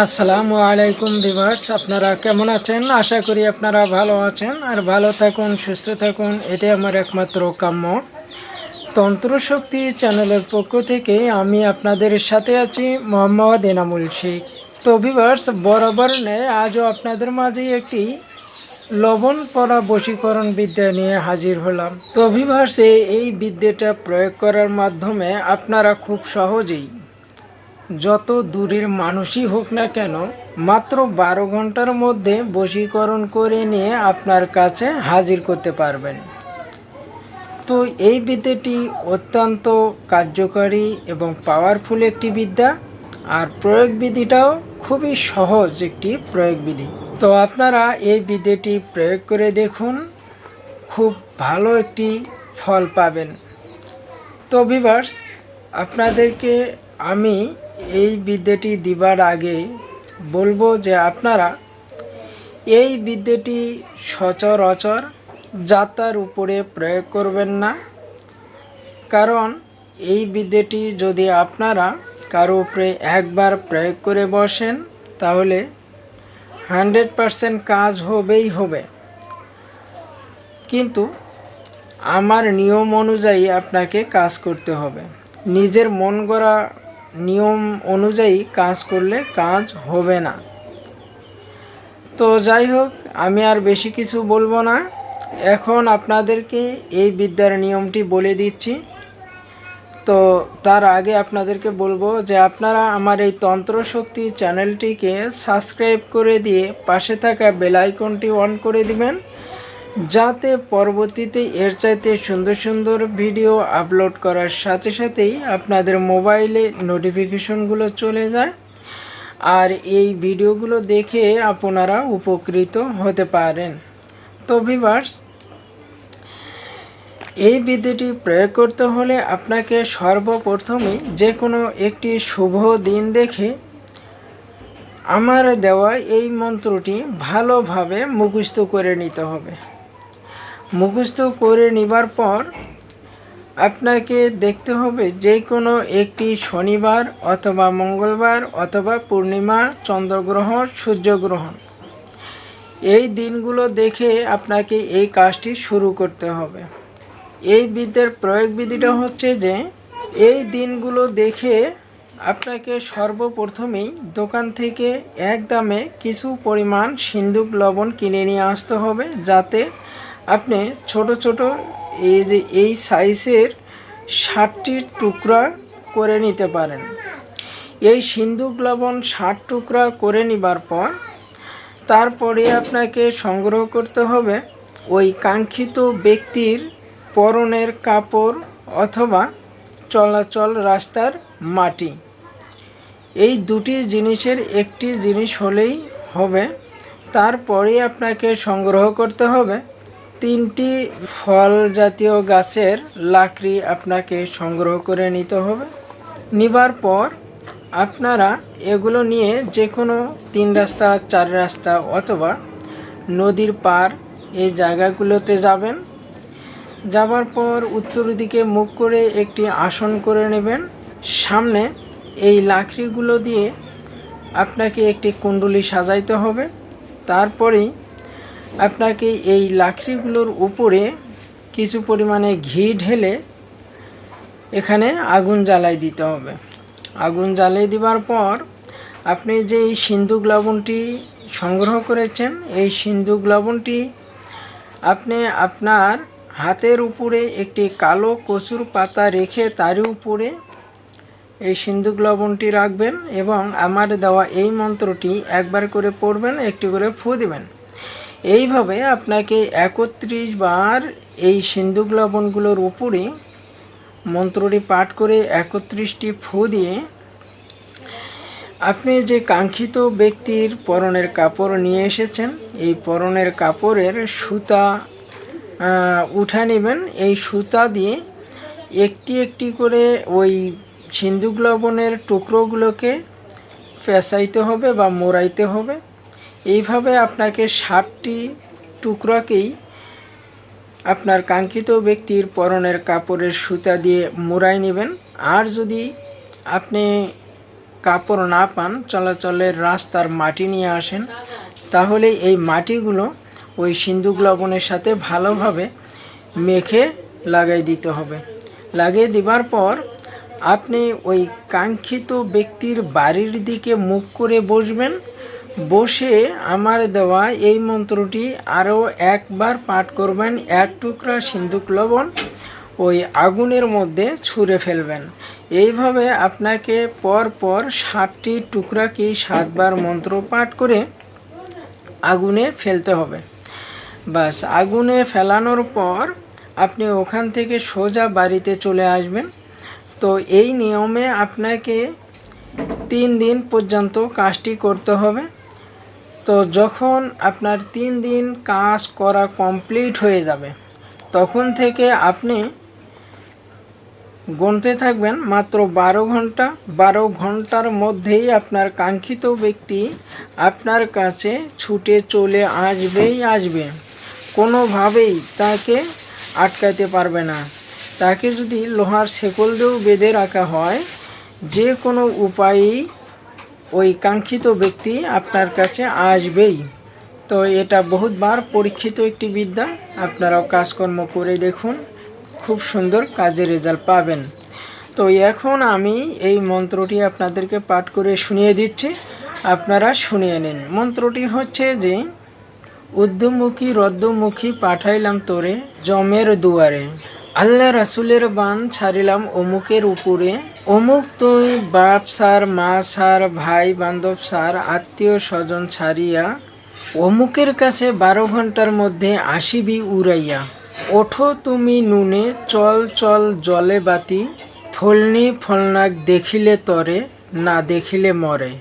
আসসালামু আলাইকুম ভিভার্স আপনারা কেমন আছেন? আশা করি আপনারা ভালো আছেন আর ভালো থাকুন, সুস্থ থাকুন, এটাই আমার একমাত্র কাম্য। তন্ত্রশক্তি চ্যানেলের পক্ষ থেকে আমি আপনাদের সাথে আছি মোহাম্মদ এনামুল শেখ। তো ভিভার্স বরাবর নেয় আজও আপনাদের মাঝে একটি লবণ পরা বশীকরণ বিদ্যা নিয়ে হাজির হলাম। তো ভিভার্স এই বিদ্যাটা প্রয়োগ করার মাধ্যমে আপনারা খুব সহজেই যত দূরের মানুষই হোক না কেন, মাত্র বারো ঘণ্টার মধ্যে বশীকরণ করে নিয়ে আপনার কাছে হাজির করতে পারবেন। তো এই বিদ্যাটি অত্যন্ত কার্যকারী এবং পাওয়ারফুল একটি বিদ্যা, আর প্রয়োগ বিধিটাও খুবই সহজ একটি প্রয়োগ বিধি তো আপনারা এই বিদ্যাটি প্রয়োগ করে দেখুন, খুব ভালো একটি ফল পাবেন। তো ভিভার্স আপনাদেরকে আমি এই বিদ্যাটি দিবার আগে বলব যে আপনারা এই বিদ্যাটি সচরাচর যাতার উপরে প্রয়োগ করবেন না। কারণ এই বিদ্যাটি যদি আপনারা কারও উপরে একবার প্রয়োগ করে বসেন, তাহলে হান্ড্রেড পারসেন্ট কাজ হবেই হবে। কিন্তু আমার নিয়ম অনুযায়ী আপনাকে কাজ করতে হবে। নিজের মন গড়া নিয়ম অনুযায়ী কাজ করলে কাজ হবে না। তো যাই হোক, আমি আর বেশি কিছু বলব না। এখন আপনাদেরকে এই বিদ্যার নিয়মটি বলে দিচ্ছি। তো তার আগে আপনাদেরকে বলব যে আপনারা আমার এই তন্ত্রশক্তি চ্যানেলটিকে সাবস্ক্রাইব করে দিয়ে পাশে থাকা বেল আইকনটি অন করে দিবেন। যাতে পরবর্তীতে এর চাইতে সুন্দর সুন্দর ভিডিও আপলোড করার সাথে সাথেই আপনাদের মোবাইলে নোটিফিকেশনগুলো চলে যায়। আর এই ভিডিওগুলো দেখে আপনারা উপকৃত হতে পারেন। তো ভিভার্স এই বিদ্যুটি প্রয়োগ করতে হলে আপনাকে সর্বপ্রথমে যে কোনো একটি শুভ দিন দেখে আমার দেওয়া এই মন্ত্রটি ভালোভাবে মুখস্থ করে নিতে হবে। মুখস্থ করে নেবার পর আপনাকে দেখতে হবে যে কোনো একটি শনিবার অথবা মঙ্গলবার অথবা পূর্ণিমা চন্দ্রগ্রহণ, সূর্যগ্রহণ। এই দিনগুলো দেখে আপনাকে এই কাজটি শুরু করতে হবে। এই বিদ্যার প্রয়োগ বিধিটা হচ্ছে যে, এই দিনগুলো দেখে আপনাকে সর্বপ্রথমেই দোকান থেকে এক দামে কিছু পরিমাণ সিন্দুক লবণ কিনে নিয়ে আসতে হবে যাতে আপনি ছোট ছোট এই যে এই সাইজের ষাটটি টুকরা করে নিতে পারেন। এই সিন্দুক লবণ ষাট টুকরা করে নিবার পর তারপরে আপনাকে সংগ্রহ করতে হবে ওই কাঙ্ক্ষিত ব্যক্তির পরনের কাপড় অথবা চলাচল রাস্তার মাটি। এই দুটি জিনিসের একটি জিনিস হলেই হবে। তারপরে আপনাকে সংগ্রহ করতে হবে তিনটি ফল জাতীয় গাছের লাকড়ি আপনাকে সংগ্রহ করে নিতে হবে। নিবার পর আপনারা এগুলো নিয়ে যে কোনো তিন রাস্তা, চার রাস্তা অথবা নদীর পার এই জায়গাগুলোতে যাবেন। যাবার পর উত্তর দিকে মুখ করে একটি আসন করে নেবেন। সামনে এই লাকড়িগুলো দিয়ে আপনাকে একটি কুণ্ডলি সাজাইতে হবে। তারপরেই আপনাকে এই লাকড়িগুলোর উপরে কিছু পরিমাণে ঘি ঢেলে এখানে আগুন জ্বালাই দিতে হবে। আগুন জ্বালিয়ে দেওয়ার পর আপনি যে এই সিন্দুক লবণটি সংগ্রহ করেছেন, এই সিন্দুক লবণটি আপনি আপনার হাতের উপরে একটি কালো কচুর পাতা রেখে তার উপরে এই সিন্দুক লবণটি রাখবেন এবং আমার দেওয়া এই মন্ত্রটি একবার করে পড়বেন, একটি করে ফু দিবেন। এইভাবে আপনাকে একত্রিশ বার এই সিন্দুক লবণগুলোর উপরে মন্ত্রটি পাঠ করে একত্রিশটি ফু দিয়ে আপনি যে কাঙ্ক্ষিত ব্যক্তির পরনের কাপড় নিয়ে এসেছেন, এই পরনের কাপড়ের সুতা উঠা নেবেন। এই সুতা দিয়ে একটি একটি করে ওই সিন্দুক লবণের টুকরোগুলোকে পেঁচাইতে হবে বা মোড়াইতে হবে। এইভাবে আপনাকে ষাটটি টুকরাকেই আপনার কাঙ্ক্ষিত ব্যক্তির পরনের কাপড়ের সুতা দিয়ে মোড়াই নেবেন। আর যদি আপনি কাপড় না পান, চলাচলের রাস্তার মাটি নিয়ে আসেন, তাহলে এই মাটিগুলো ওই সিন্দুক লবণের সাথে ভালোভাবে মেখে লাগাই দিতে হবে। লাগিয়ে দেবার পর আপনি ওই কাঙ্ক্ষিত ব্যক্তির বাড়ির দিকে মুখ করে বসবেন। বসে আমার দেওয়া এই মন্ত্রটি আরও একবার পাঠ করবেন। এক টুকরা সিন্দুক লবণ ওই আগুনের মধ্যে ছুঁড়ে ফেলবেন। এইভাবে আপনাকে পর পর ষাটটি টুকরাকে সাতবার মন্ত্র পাঠ করে আগুনে ফেলতে হবে। বাস, আগুনে ফেলানোর পর আপনি ওখান থেকে সোজা বাড়িতে চলে আসবেন। তো এই নিয়মে আপনাকে তিন দিন পর্যন্ত কাজটি করতে হবে। তো যখন আপনার তিন দিন কাজ করা কমপ্লিট হয়ে যাবে, তখন থেকে আপনি গুনতে থাকবেন মাত্র বারো ঘণ্টা। বারো ঘণ্টার মধ্যেই আপনার কাঙ্ক্ষিত ব্যক্তি আপনার কাছে ছুটে চলে আসবেই আসবে। কোনোভাবেই তাকে আটকাতে পারবে না। তাকে যদি লোহার শেকল দিয়েও বেঁধে রাখা হয়, যে কোনো উপায়েই ওই কাঙ্ক্ষিত ব্যক্তি আপনার কাছে আসবেই। তো এটা বহুতবার পরীক্ষিত একটি বিদ্যা। আপনারাও কাজকর্ম করে দেখুন, খুব সুন্দর কাজের রেজাল্ট পাবেন। তো এখন আমি এই মন্ত্রটি আপনাদেরকে পাঠ করে শুনিয়ে দিচ্ছি। আপনারা শুনিয়ে নিন। মন্ত্রটি হচ্ছে যে উদ্যমুখী রদ্দমুখী পাঠাইলাম তোরে জমের দুয়ারে। আল্লাহ রাসুলের বান ছাড়িলাম অমুকের উপরে। অমুক তুই বাপ সার মা সার ভাই বান্ধব সার আত্মীয় স্বজন ছাড়িয়া অমুকের কাছে বারো ঘণ্টার মধ্যে আসিবি উড়াইয়া। ওঠো তুমি নুনে, চল চল জলে বাতি, ফলনি ফলনাক দেখিলে তরে, না দেখিলে মরে।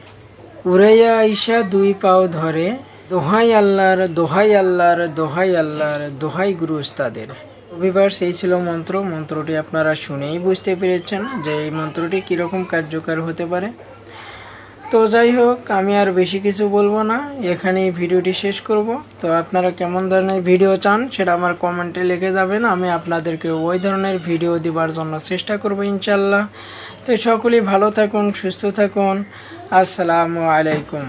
উড়াইয়া আইসা দুই পাও ধরে, দোহাই আল্লাহর দোহাই আল্লাহর দোহাই আল্লাহর, দোহাই গুরু উস্তাদের। রবিবার সেই ছিল মন্ত্র। মন্ত্রটি আপনারা শুনেই বুঝতে পেরেছেন যে এই মন্ত্রটি কীরকম কার্যকর হতে পারে। তো যাই হোক, আমি আর বেশি কিছু বলব না। এখানেই ভিডিওটি শেষ করব। তো আপনারা কেমন ধরনের ভিডিও চান সেটা আমার কমেন্টে লিখে যাবেন। আমি আপনাদেরকে ওই ধরনের ভিডিও দেওয়ার জন্য চেষ্টা করব ইনশাল্লাহ তো সকলেই ভালো থাকুন, সুস্থ থাকুন। আসসালামু আলাইকুম।